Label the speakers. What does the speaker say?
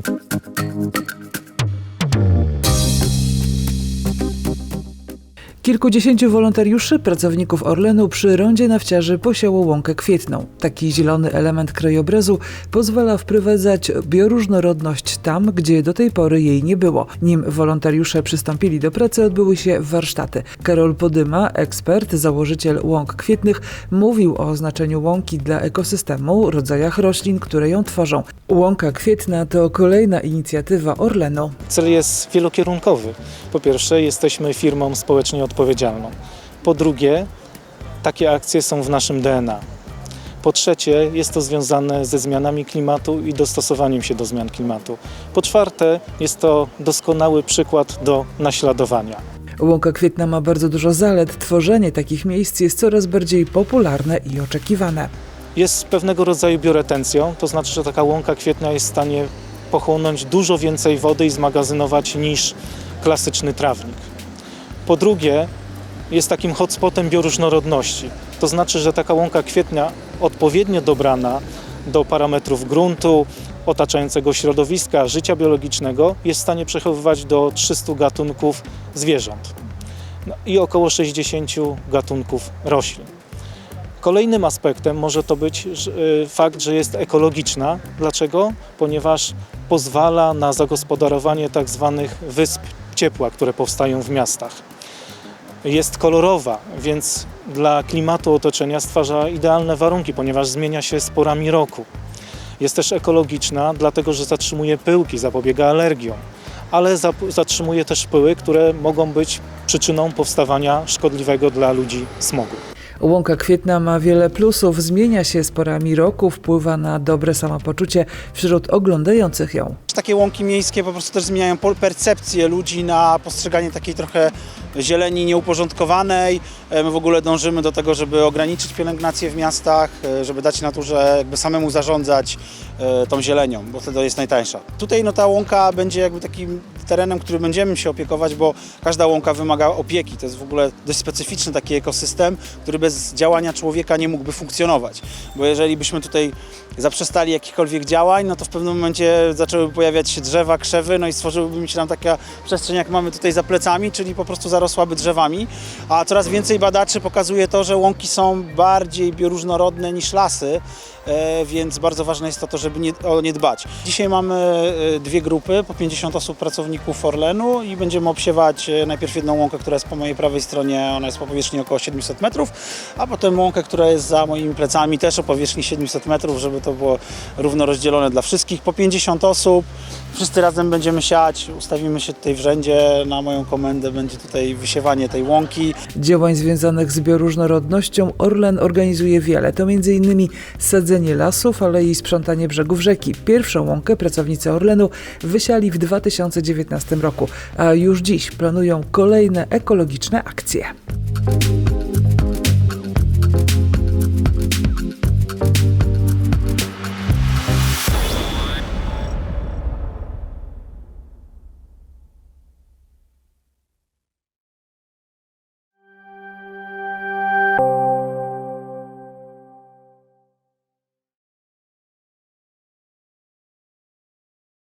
Speaker 1: Thank you. Kilkudziesięciu wolontariuszy, pracowników Orlenu przy rondzie nafciarzy posiało łąkę kwietną. Taki zielony element krajobrazu pozwala wprowadzać bioróżnorodność tam, gdzie do tej pory jej nie było. Nim wolontariusze przystąpili do pracy, odbyły się warsztaty. Karol Podyma, ekspert, założyciel łąk kwietnych, mówił o znaczeniu łąki dla ekosystemu, rodzajach roślin, które ją tworzą. Łąka kwietna to kolejna inicjatywa Orlenu.
Speaker 2: Cel jest wielokierunkowy. Po pierwsze, jesteśmy firmą społecznie odpowiedzialną. Po drugie, takie akcje są w naszym DNA. Po trzecie, jest to związane ze zmianami klimatu i dostosowaniem się do zmian klimatu. Po czwarte, jest to doskonały przykład do naśladowania.
Speaker 1: Łąka kwietna ma bardzo dużo zalet. Tworzenie takich miejsc jest coraz bardziej popularne i oczekiwane.
Speaker 2: Jest pewnego rodzaju bioretencją, to znaczy, że taka łąka kwietna jest w stanie pochłonąć dużo więcej wody i zmagazynować niż klasyczny trawnik. Po drugie, jest takim hotspotem bioróżnorodności. To znaczy, że taka łąka kwietnia odpowiednio dobrana do parametrów gruntu, otaczającego środowiska, życia biologicznego jest w stanie przechowywać do 300 gatunków zwierząt no i około 60 gatunków roślin. Kolejnym aspektem może to być y, fakt, że jest ekologiczna. Dlaczego? Ponieważ pozwala na zagospodarowanie tak zwanych wysp ciepła, które powstają w miastach. Jest kolorowa, więc dla klimatu otoczenia stwarza idealne warunki, ponieważ zmienia się z porami roku. Jest też ekologiczna, dlatego że zatrzymuje pyłki, zapobiega alergiom, ale zatrzymuje też pyły, które mogą być przyczyną powstawania szkodliwego dla ludzi smogu.
Speaker 1: Łąka kwietna ma wiele plusów, zmienia się z porami roku, wpływa na dobre samopoczucie wśród oglądających ją.
Speaker 3: Takie łąki miejskie po prostu też zmieniają percepcję ludzi na postrzeganie takiej trochę zieleni nieuporządkowanej. E, My w ogóle dążymy do tego, żeby ograniczyć pielęgnację w miastach, e, żeby dać naturze jakby samemu zarządzać e, tą zielenią, bo wtedy jest najtańsza. Tutaj no, ta łąka będzie jakby takim terenem, który będziemy się opiekować, bo każda łąka wymaga opieki. To jest w ogóle dość specyficzny taki ekosystem, który bez działania człowieka nie mógłby funkcjonować. Bo jeżeli byśmy tutaj zaprzestali jakichkolwiek działań, no to w pewnym momencie zaczęły pojawiać się drzewa, krzewy, no i stworzyłyby mi się tam taka przestrzeń, jak mamy tutaj za plecami, czyli po prostu zarosłaby drzewami. A coraz więcej badaczy pokazuje to, że łąki są bardziej bioróżnorodne niż lasy, e, więc bardzo ważne jest to, żeby o nie dbać. Dzisiaj mamy e, dwie grupy, po 50 osób pracowników Orlenu i będziemy obsiewać e, najpierw jedną łąkę, która jest po mojej prawej stronie, ona jest po powierzchni około 700 metrów, a potem łąkę, która jest za moimi plecami też o powierzchni 700 metrów, żeby to było równo rozdzielone dla wszystkich. Po 50 osób, wszyscy razem będziemy siać, ustawimy się tutaj w rzędzie, na moją komendę będzie tutaj wysiewanie tej łąki.
Speaker 1: Działań związanych z bioróżnorodnością Orlen organizuje wiele. To m.in. sadzenie lasów, ale i sprzątanie brzegów rzeki. Pierwszą łąkę pracownicy Orlenu wysiali w 2019 roku, a już dziś planują kolejne ekologiczne akcje.